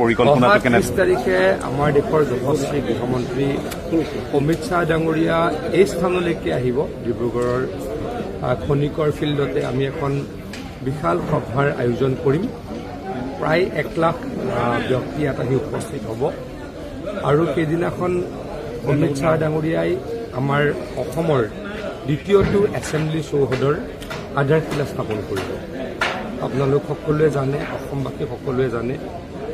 পৰিকল্পনাটো কেনে ত্ৰিছ তাৰিখে আমাৰ দেশৰ যশস্বী গৃহমন্ত্ৰী অমিত শ্বাহ ডাঙৰীয়া এই স্থানলৈকে আহিব। ডিব্ৰুগড়ৰ খনিকৰ ফিল্ডতে আমি এখন বিশাল সভাৰ আয়োজন কৰিম। প্ৰায় এক লাখ ব্যক্তি ইয়াত আহি উপস্থিত হ'ব। আৰু সেইদিনাখন অমিত শ্বাহ ডাঙৰীয়াই আমাৰ অসমৰ দ্বিতীয়টো এছেম্বলি চৌহদৰ আধাৰশিলা স্থাপন কৰিব। আপোনালোক সকলোৱে জানে অসমবাসী সকলোৱে জানে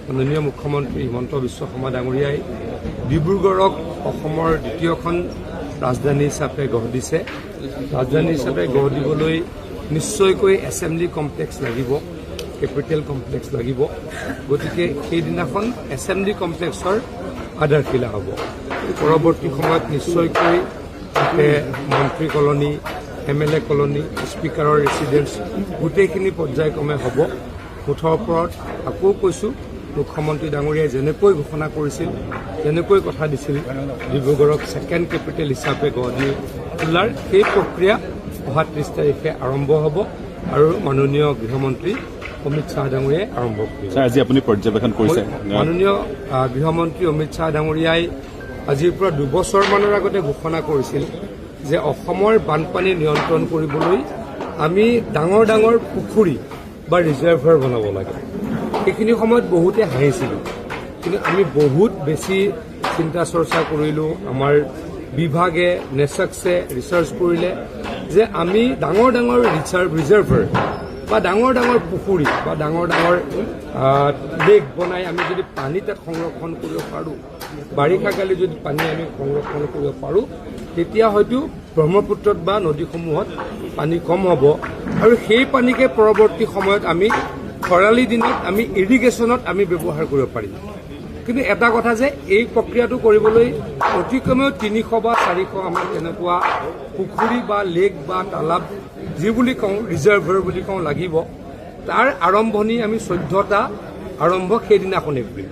মাননীয় মুখ্যমন্ত্ৰী হিমন্ত বিশ্ব শৰ্মা ডাঙৰীয়াই ডিব্ৰুগড়ক অসমৰ দ্বিতীয়খন ৰাজধানী হিচাপে গঢ় দিছে। ৰাজধানী হিচাপে গঢ় দিবলৈ নিশ্চয়কৈ এছেম্বলি কমপ্লেক্স লাগিব কেপিটেল কমপ্লেক্স লাগিব। গতিকে সেইদিনাখন এছেম্বলি কমপ্লেক্সৰ আধাৰশিলা হ'ব। পৰৱৰ্তী সময়ত নিশ্চয়কৈ তাতে মন্ত্ৰী colony M L A colony স্পীকাৰৰ residence গোটেইখিনি পৰ্যায়ক্ৰমে হ'ব। মুঠৰ ওপৰত আকৌ কৈছোঁ মুখ্যমন্ত্ৰী ডাঙৰীয়াই যেনেকৈ ঘোষণা কৰিছিল যেনেকৈ কথা দিছিল। ডিব্ৰুগড়ক ছেকেণ্ড কেপিটেল হিচাপে গঢ় দি তোলাৰ সেই প্ৰক্ৰিয়া অহা ত্ৰিছ তাৰিখে আৰম্ভ হ'ব আৰু মাননীয় গৃহমন্ত্ৰী অমিত শ্বাহ ডাঙৰীয়াই আৰম্ভ কৰিব। ছাৰ আজি আপুনি পৰ্যবেক্ষণ কৰিছে। মাননীয় আহ, গৃহমন্ত্ৰী অমিত শ্বাহ ডাঙৰীয়াই আজিৰ পৰা দুবছৰমানৰ আগতে ঘোষণা কৰিছিল যে অসমৰ বানপানী নিয়ন্ত্ৰণ কৰিবলৈ আমি ডাঙৰ ডাঙৰ পুখুৰী বা ৰিজাৰ্ভাৰ বনাব লাগে। সেইখিনি সময়ত বহুতে হাঁহিছিলোঁ। কিন্তু আমি বহুত বেছি চিন্তা চৰ্চা কৰিলোঁ আমাৰ বিভাগে নেচাকছে ৰিচাৰ্চ কৰিলে যে আমি ডাঙৰ ডাঙৰ ৰিচাৰ্ভ ৰিজাৰ্ভাৰ বা ডাঙৰ ডাঙৰ পুখুৰী বা ডাঙৰ ডাঙৰ লেক বনাই আমি যদি পানী তাত সংৰক্ষণ কৰিব পাৰোঁ বাৰিষা কালি যদি পানী আমি সংৰক্ষণ কৰিব পাৰোঁ তেতিয়া হয়তো ব্ৰহ্মপুত্ৰত বা নদীসমূহত পানী কম হ'ব। আৰু সেই পানীকে পৰৱৰ্তী সময়ত আমি খৰালি দিনত আমি ইৰিগেশ্যনত আমি ব্যৱহাৰ কৰিব পাৰিম। কিন্তু এটা কথা যে এই প্ৰক্ৰিয়াটো কৰিবলৈ অতি কমেও তিনিশ বা চাৰিশ আমাৰ তেনেকুৱা পুখুৰী বা লেক বা তালাব যি বুলি কওঁ ৰিজাৰ্ভাৰ বুলি কওঁ লাগিব। তাৰ আৰম্ভণি আমি চৈধ্যটা আৰম্ভ সেইদিনাখনেই কৰিম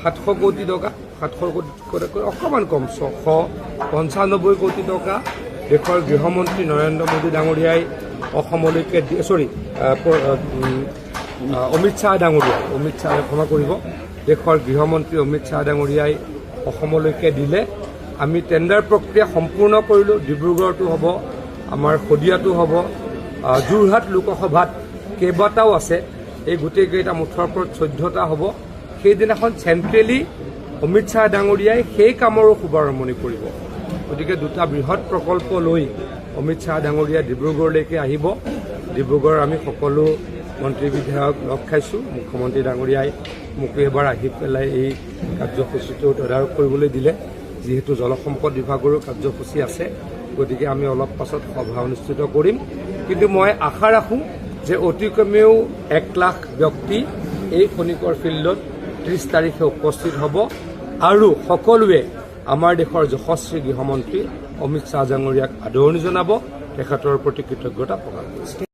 সাতশ কোটি টকা সাতশ কোটি টকাতকৈ অকণমান কম ছশ পঞ্চানব্বৈ কোটি টকা দেশৰ গৃহমন্ত্ৰী নৰেন্দ্ৰ মোদী ডাঙৰীয়াই অসমলৈকে চৰি অমিত শ্বাহ ডাঙৰীয়াই অমিত শ্বাহে ক্ষমা কৰিব। দেশৰ গৃহমন্ত্ৰী অমিত শ্বাহ ডাঙৰীয়াই অসমলৈকে দিলে। আমি টেণ্ডাৰ প্ৰক্ৰিয়া সম্পূৰ্ণ কৰিলোঁ। ডিব্ৰুগড়তো হ'ব আমাৰ শদিয়াতো হ'ব। যোৰহাট লোকসভাত কেইবাটাও আছে। এই গোটেইকেইটা মুঠৰ ওপৰত চৈধ্যটা হ'ব। সেইদিনাখন চেণ্ট্ৰেলি অমিত শ্বাহ ডাঙৰীয়াই সেই কামৰো শুভাৰম্ভণি কৰিব। গতিকে দুটা বৃহৎ প্ৰকল্প লৈ অমিত শ্বাহ ডাঙৰীয়া ডিব্ৰুগড়লৈকে আহিব। ডিব্ৰুগড় আমি সকলো মন্ত্ৰী বিধায়ক লগ খাইছোঁ, মুখ্যমন্ত্ৰী ডাঙৰীয়াই মোকো এবাৰ আহি পেলাই এই কাৰ্যসূচীটো তদাৰক কৰিবলৈ দিলে। যিহেতু জলসম্পদ বিভাগৰো কাৰ্যসূচী আছে, গতিকে আমি অলপ পাছত সভা অনুষ্ঠিত কৰিম। কিন্তু মই আশা ৰাখোঁ যে অতি কমেও এক লাখ ব্যক্তি এই খনিকৰ ফিল্ডত ত্ৰিছ তাৰিখে উপস্থিত হ'ব। আৰু সকলোৱে আমাৰ দেশৰ যশস্বী গৃহমন্ত্ৰী অমিত শ্বাহ ডাঙৰীয়াক আদৰণি জনাব। তেখেতৰ প্ৰতি কৃতজ্ঞতা প্ৰকাশ কৰিছে।